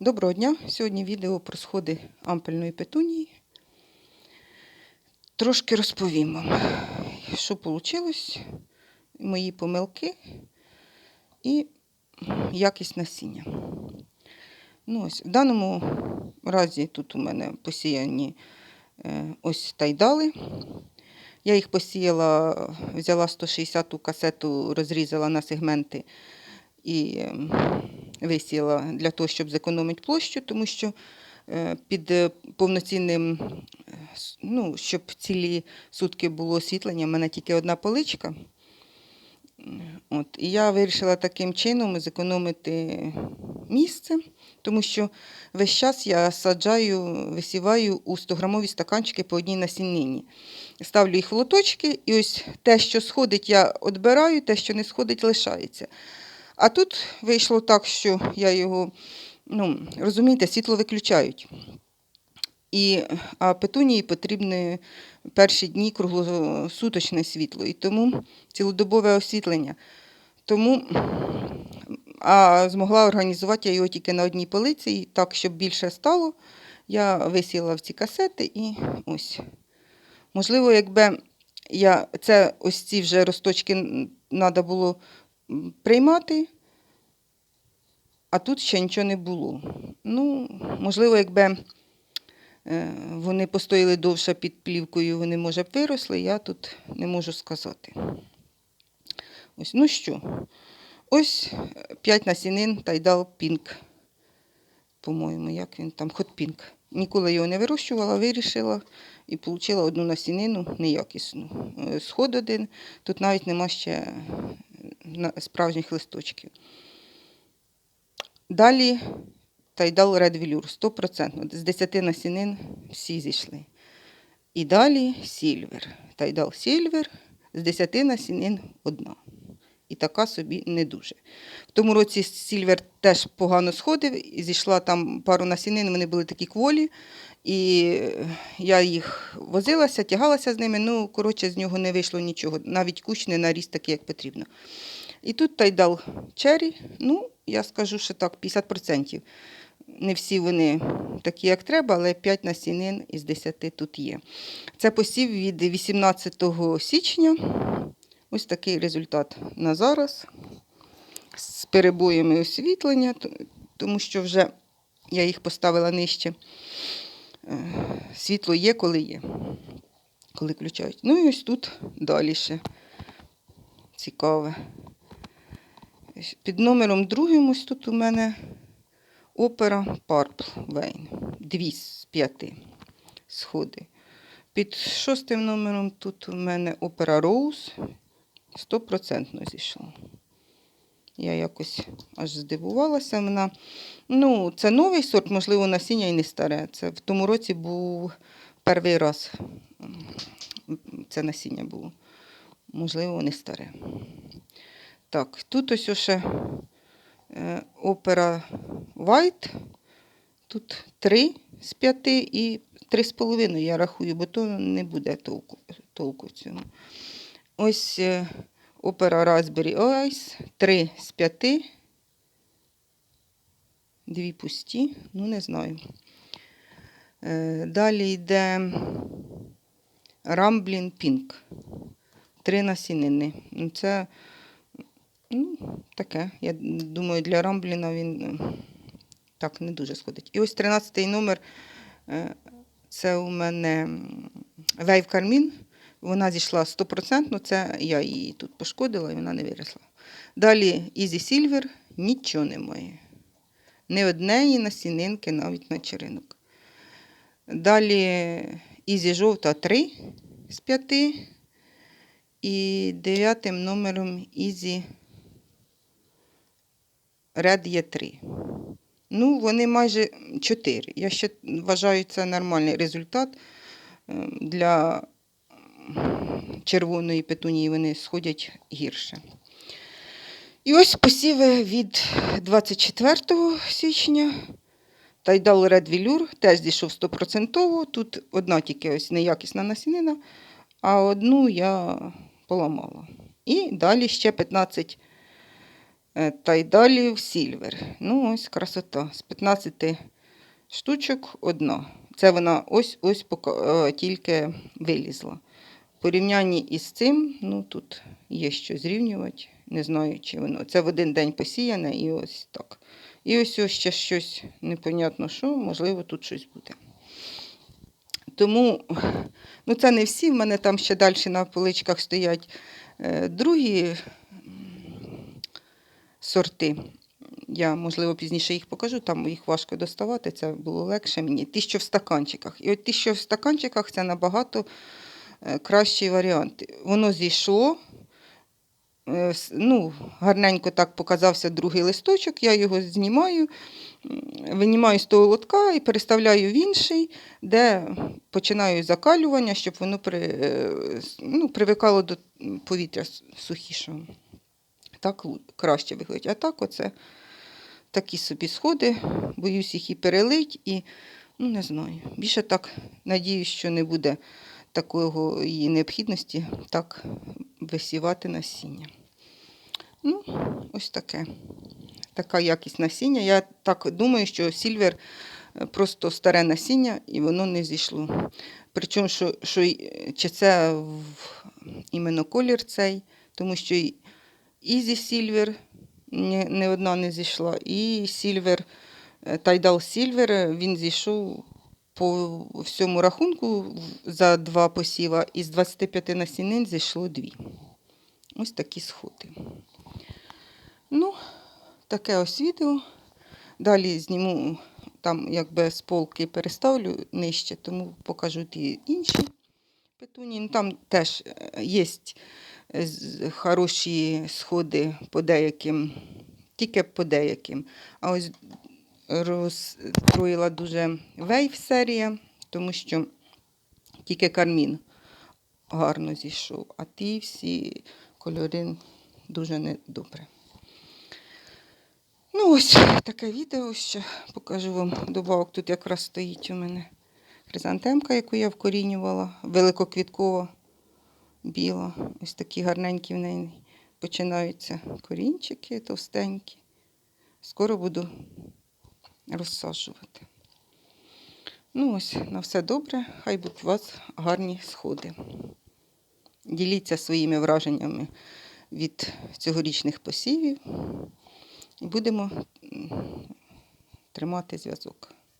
Доброго дня! Сьогодні відео про сходи ампельної петунії. Трошки розповім вам, що вийшло, мої помилки і якість насіння. Ну, ось, в даному разі тут у мене посіяні е, ось тайдали. Я їх посіяла, взяла 160-ту касету, розрізала на сегменти і ем, висіяла для того, щоб зекономити площу, тому що е, під е, повноцінним, е, ну, щоб цілі сутки було освітлення, в мене тільки одна поличка. От, і я вирішила таким чином зекономити місце, тому що весь час я саджаю, висіваю у 100-грамові стаканчики по одній насіннині. Ставлю їх в лоточки, і ось те, що сходить, я відбираю, те, що не сходить, лишається. А тут вийшло так, що я його, ну, розумієте, світло виключають. І, а петунії потрібне перші дні круглосуточне світло, і тому цілодобове освітлення. Тому а змогла організувати я його тільки на одній полиці, і так, щоб більше стало. Я висіла в ці касети і ось. Можливо, якби я це ось ці вже росточки треба було приймати, а тут ще нічого не було. Ну, можливо, якби е, вони постояли довше під плівкою, вони, може, б виросли, я тут не можу сказати. Ось, ну що, ось 5 насінин тайдал пінк. По-моєму, як він там, хот пінк. Ніколи його не вирощувала, вирішила і отримала одну насінину неякісну. Е, Сход один, тут навіть нема ще е, справжніх листочків. Далі тайдал Velour, 100%. З 10 насінин всі зійшли. І далі сільвер. Тайдал сільвер, з 10 насінин одна. І така собі не дуже. В тому році сільвер теж погано сходив, і зійшла там пару насінин, вони були такі кволі. І е, я їх возилася, тягалася з ними, ну, коротше, з нього не вийшло нічого. Навіть кущ не наріс такий, як потрібно. І тут тайдал чері, ну, я скажу, що так, 50%. Не всі вони такі, як треба, але 5 насінин із 10 тут є. Це посів від 18 січня. Ось такий результат на зараз. З перебоями освітлення, тому що вже я їх поставила нижче. Е, Світло є, коли є, коли включають. Ну і ось тут далі ще цікаве. Під номером другим ось тут у мене опера Purple Vein. Дві з п'яти сходи. Під шостим номером тут у мене опера Rose. Стопроцентно зійшло. Я якось аж здивувалася. Вона, ну, це новий сорт, можливо, насіння і не старе. Це в тому році був перший раз. Це насіння було. Можливо, не старе. Так, тут ось ще е, опера White. Тут три з п'яти і три з половиною я рахую, бо то не буде толку, толку цьому. Ось е, опера Raspberry Ice, три з п'яти. Дві пусті, ну не знаю. Е, Далі йде Ramblin Pink. Три насінини. Це ну, таке. Я думаю, для Рамбліна він е, так не дуже сходить. І ось 13 номер. е, Це у мене Вейв Кармін. Вона зійшла 100%, це я її тут пошкодила і вона не виросла. Далі Easy Silver нічого немає. Ні однеї насінинки навіть на черенок. Далі Easy жовта 3 з 5. І дев'ятим номером Easy Red є 3. Ну, вони майже 4. Я ще вважаю, це нормальний результат е, для червоної петунії вони сходять гірше. І ось посіви від 24 січня. Тайдал Red Velour теж зійшов 100%. Тут одна тільки ось неякісна насінина, а одну я поламала. І далі ще 15 е, Тайдалів Сільвер. Ну, ось красота. З 15 штучок одна. Це вона ось ось пока, е, тільки вилізла. В порівнянні із цим, ну тут є що зрівнювати. Не знаю, чи воно. Це в один день посіяне і ось так. І ось ось ще щось непонятно що, можливо, тут щось буде. Тому ну, це не всі. В мене там ще далі на поличках стоять е, другі сорти. Я, можливо, пізніше їх покажу, там їх важко доставати, це було легше мені. Ті, що в стаканчиках. І от ті, що в стаканчиках, це набагато е, кращий варіант. Воно зійшло. е, Ну, гарненько так показався другий листочок, я його знімаю, винімаю з того лотка і переставляю в інший, де починаю закалювання, щоб воно при, е, ну, привикало до повітря сухішого. Так краще виходить. А так оце такі собі сходи, боюсь їх і перелить, і ну, не знаю. Більше так надіюсь, що не буде такого її необхідності так висівати насіння. Ну, ось таке. Така якість насіння. Я так думаю, що сільвер е, просто старе насіння і воно не зійшло. Причому, що, що чи це в, іменно колір цей, тому що Ізі Сільвер не, одна не зійшла, і Сільвер, Тайдал Сільвер, він зійшов по всьому рахунку за два посіва, із 25 насінин зійшло дві. Ось такі сходи. Ну, таке ось відео. Далі зніму там якби з полки переставлю нижче, тому покажу ті інші петунії. Ну, там теж є хороші сходи по деяким, тільки по деяким. А ось розстроїла дуже вейв серія, тому що тільки кармін гарно зійшов, а ті всі кольори дуже недобре. Ну, ось таке відео ще покажу вам добавок. Тут якраз стоїть у мене хризантемка, яку я вкорінювала, великоквіткова, біла. Ось такі гарненькі в неї починаються корінчики товстенькі. Скоро буду розсаджувати. Ну, ось, на все добре. Хай будуть у вас гарні сходи. Діліться своїми враженнями від цьогорічних посівів. І будемо тримати зв'язок.